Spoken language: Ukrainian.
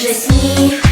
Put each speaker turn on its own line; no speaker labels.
вже сніг.